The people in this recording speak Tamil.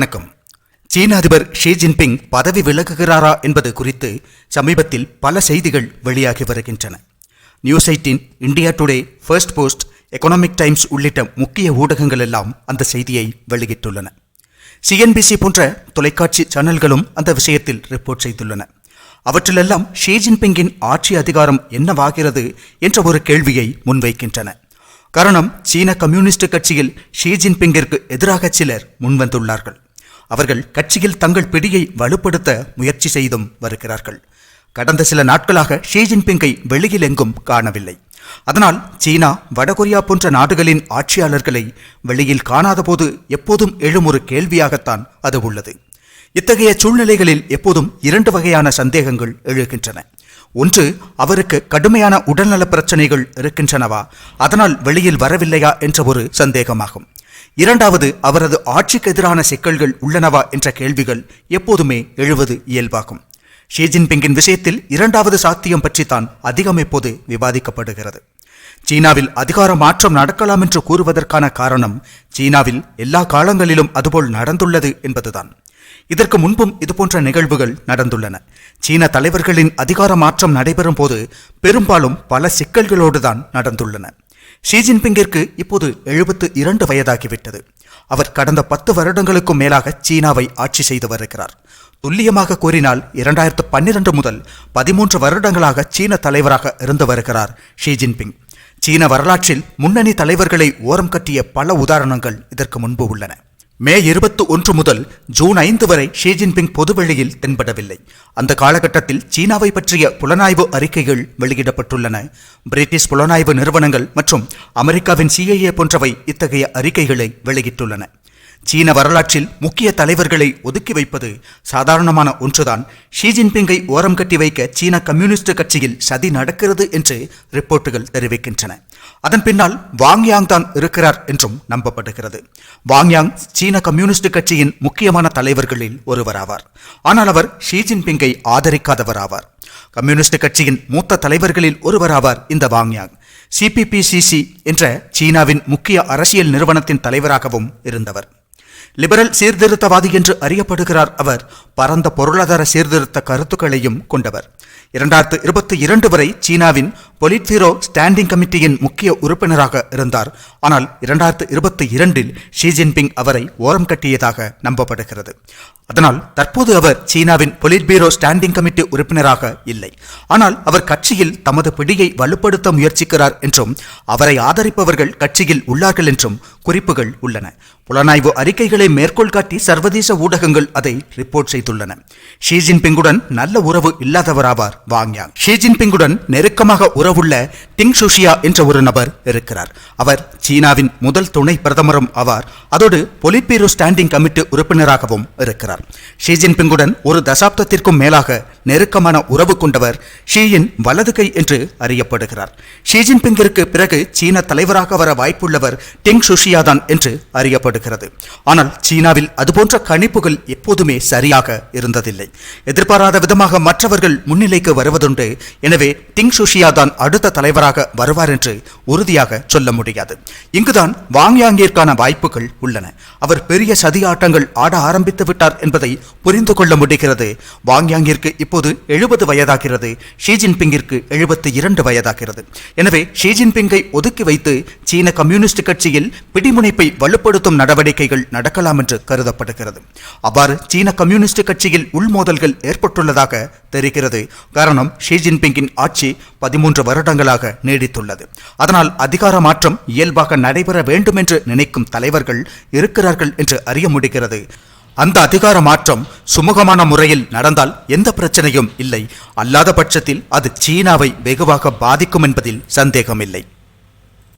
வணக்கம். சீன அதிபர் ஷி ஜின்பிங் பதவி விலகுகிறாரா என்பது குறித்து சமீபத்தில் பல செய்திகள் வெளியாகி வருகின்றன. News eighteen India Today Firstpost Economic Times உள்ளிட்ட முக்கிய ஊடகங்கள் எல்லாம் அந்த செய்தியை வெளியிட்டுள்ளன. சிஎன்பிசி போன்ற தொலைக்காட்சி சேனல்களும் அந்த விஷயத்தில் ரிப்போர்ட் செய்துள்ளன. அவற்றிலெல்லாம் ஷி ஜின்பிங்கின் ஆட்சி அதிகாரம் என்னவாகிறது என்ற ஒரு கேள்வியை முன்வைக்கின்றன. காரணம் சீன கம்யூனிஸ்ட் கட்சியில் ஷி ஜின்பிங்கிற்கு எதிராக சிலர் முன்வந்துள்ளார்கள். அவர்கள் கட்சியில் தங்கள் பிடியை வலுப்படுத்த முயற்சி செய்தும் வருகிறார்கள். கடந்த சில நாட்களாக ஷி ஜின்பிங்கை வெளியில் எங்கும் காணவில்லை. அதனால் சீனா வடகொரியா போன்ற நாடுகளின் ஆட்சியாளர்களை வெளியில் காணாதபோது எப்போதும் எழும் ஒரு கேள்வியாகத்தான் அது உள்ளது. இத்தகைய சூழ்நிலைகளில் எப்போதும் இரண்டு வகையான சந்தேகங்கள் எழுகின்றன. ஒன்று அவருக்கு கடுமையான உடல்நல பிரச்சனைகள் இருக்கின்றனவா? அதனால் வெளியில் வரவில்லையா என்ற ஒரு சந்தேகமாகும். இரண்டாவது அவரது ஆட்சிக்கு எதிரான சிக்கல்கள் உள்ளனவா என்ற கேள்விகள் எப்போதுமே எழுவது இயல்பாகும். ஷி ஜின்பிங்கின் விஷயத்தில் இரண்டாவது சாத்தியம் பற்றித்தான் அதிகம் இப்போது விவாதிக்கப்படுகிறது. சீனாவில் அதிகார மாற்றம் நடக்கலாம் என்று கூறுவதற்கான காரணம் சீனாவில் எல்லா காலங்களிலும் அதுபோல் நடந்துள்ளது என்பதுதான். இதற்கு முன்பும் இதுபோன்ற நிகழ்வுகள் நடந்துள்ளன. சீன தலைவர்களின் அதிகார மாற்றம் நடைபெறும் போது பெரும்பாலும் பல சிக்கல்களோடு தான் நடந்துள்ளன. ஷி ஜின்பிங்கிற்கு இப்போது எழுபத்து இரண்டு வயதாகிவிட்டது. அவர் கடந்த பத்து வருடங்களுக்கும் மேலாக சீனாவை ஆட்சி செய்து வருகிறார். துல்லியமாக கூறினால் இரண்டாயிரத்து பன்னிரண்டு முதல் பதிமூன்று வருடங்களாக சீன தலைவராக இருந்து வருகிறார் ஷி ஜின்பிங். சீன வரலாற்றில் முன்னணி தலைவர்களை ஓரம் கட்டிய பல உதாரணங்கள் இதற்கு முன்பு உள்ளன. மே இருபத்தி ஒன்று முதல் ஜூன் ஐந்து வரை ஷி ஜின்பிங் பொதுவெளியில் தென்படவில்லை. அந்த காலகட்டத்தில் சீனாவை பற்றிய புலனாய்வு அறிக்கைகள் வெளியிடப்பட்டுள்ளன. பிரிட்டிஷ் புலனாய்வு நிறுவனங்கள் மற்றும் அமெரிக்காவின் சிஐஏ போன்றவை இத்தகைய அறிக்கைகளை வெளியிட்டுள்ளன. சீன வரலாற்றில் முக்கிய தலைவர்களை ஒதுக்கி வைப்பது சாதாரணமான ஒன்றுதான். ஷி ஜின்பிங்கை ஓரம் கட்டி வைக்க சீன கம்யூனிஸ்ட் கட்சியில் சதி நடக்கிறது என்று ரிப்போர்ட்டுகள் தெரிவிக்கின்றன. அதன் பின்னால் வாங்யாங் தான் இருக்கிறார் என்றும் நம்பப்படுகிறது. வாங்யாங் சீன கம்யூனிஸ்ட் கட்சியின் முக்கியமான தலைவர்களில் ஒருவராவார். ஆனால் அவர் ஷி ஜின்பிங்கை ஆதரிக்காதவராவார். கம்யூனிஸ்ட் கட்சியின் மூத்த தலைவர்களில் ஒருவராவார் இந்த வாங்யாங் சிபிபிசிசி என்ற சீனாவின் முக்கிய அரசியல் நிறுவனத்தின் தலைவராகவும் இருந்தவர். லிபரல் சீர்திருத்தவாதி என்று அறியப்படுகிறார் அவர் பரந்த பொருளாதார சீர்திருத்த கருத்துக்களையும் கொண்டவர். இரண்டாயிரத்து இருபத்தி இரண்டு வரை சீனாவின் பொலிட்பீரோ ஸ்டாண்டிங் கமிட்டியின் முக்கிய உறுப்பினராக இருந்தார். ஆனால் இரண்டாயிரத்து இருபத்தி இரண்டில் ஷி ஜின்பிங் அவரை ஓரம் கட்டியதாக நம்பப்படுகிறது. அதனால் தற்போது அவர் சீனாவின் பொலிட்பீரோ ஸ்டாண்டிங் கமிட்டி உறுப்பினராக இல்லை. ஆனால் அவர் கட்சியில் தமது பிடியை வலுப்படுத்த முயற்சிக்கிறார் என்றும் அவரை ஆதரிப்பவர்கள் கட்சியில் உள்ளார்கள் என்றும் குறிப்புகள் உள்ளன. புலனாய்வு அறிக்கைகளை மேற்கோள் காட்டி சர்வதேச ஊடகங்கள் அதை ரிப்போர்ட் செய்துள்ளன. ஷி ஜின்பிங்குடன் நல்ல உறவு இல்லாதவராவார் வாங்யாங் ஷி ஜின்பிங்குடன் நெருக்கமாக உறவுள்ள டிங் ஷுஷியா என்ற ஒரு நபர் இருக்கிறார். அவர் சீனாவின் முதல் துணை பிரதமரும் ஆவார். அதோடு பொலிட்பீரோ ஸ்டாண்டிங் கமிட்டி உறுப்பினராகவும் இருக்கிறார். ஷி ஜின்பிங்குடன் ஒரு தசாப்தத்திற்கும் மேலாக நெருக்கமான உறவு கொண்டவர் ஷீயின் வலது கை என்று அறியப்படுகிறார். ஷி ஜின்பிங்கிற்கு பிறகு சீன தலைவராக வர வாய்ப்புள்ளவர் டிங் சுஷியா தான் என்று அறியப்படுகிறது. ஆனால் சீனாவில் அதுபோன்ற கணிப்புகள் எப்போதுமே சரியாக இருந்ததில்லை. எதிர்பாராத விதமாக மற்றவர்கள் முன்னிலைக்கு வருவதுண்டு. எனவே டிங் சுஷியா தான் அடுத்த தலைவராக வருவார் என்று உறுதியாக சொல்ல முடியாது. இங்குதான் வாங்யாங்கிற்கான வாய்ப்புகள் உள்ளன. அவர் பெரிய சதி ஆட்டங்கள் ஆட ஆரம்பித்து விட்டார் என்பதை புரிந்து கொள்ள முடிகிறது. வாங்யாங்கிற்கு இப்போது எழுபது வயதாகிறது. ஷி ஜின்பிங்கிற்கு எழுபத்தி இரண்டு வயதாகிறது. எனவே ஷி ஜின்பிங்கை ஒதுக்கி வைத்து சீன கம்யூனிஸ்ட் கட்சியில் பிடிமுனைப்பை வலுப்படுத்தும் நடவடிக்கைகள் நடக்கலாம் என்று கருதப்படுகிறது. அவ்வாறு சீன கம்யூனிஸ்ட் கட்சியில் உள்மோதல்கள் ஏற்பட்டுள்ளதாக தெரிகிறது. காரணம் ஷி ஜின்பிங்கின் ஆட்சி பதிமூன்று வருடங்களாக நீடித்துள்ளது. அதனால் அதிகார மாற்றம் இயல்பாக நடைபெற வேண்டும் என்று நினைக்கும் தலைவர்கள் இருக்கிறார்கள் என்று அறிய முடிகிறது. அந்த அதிகார மாற்றம் சுமூகமான முறையில் நடந்தால் எந்த பிரச்சனையும் இல்லை. அல்லாத பட்சத்தில் அது சீனாவை வெகுவாக பாதிக்கும் என்பதில் சந்தேகமில்லை.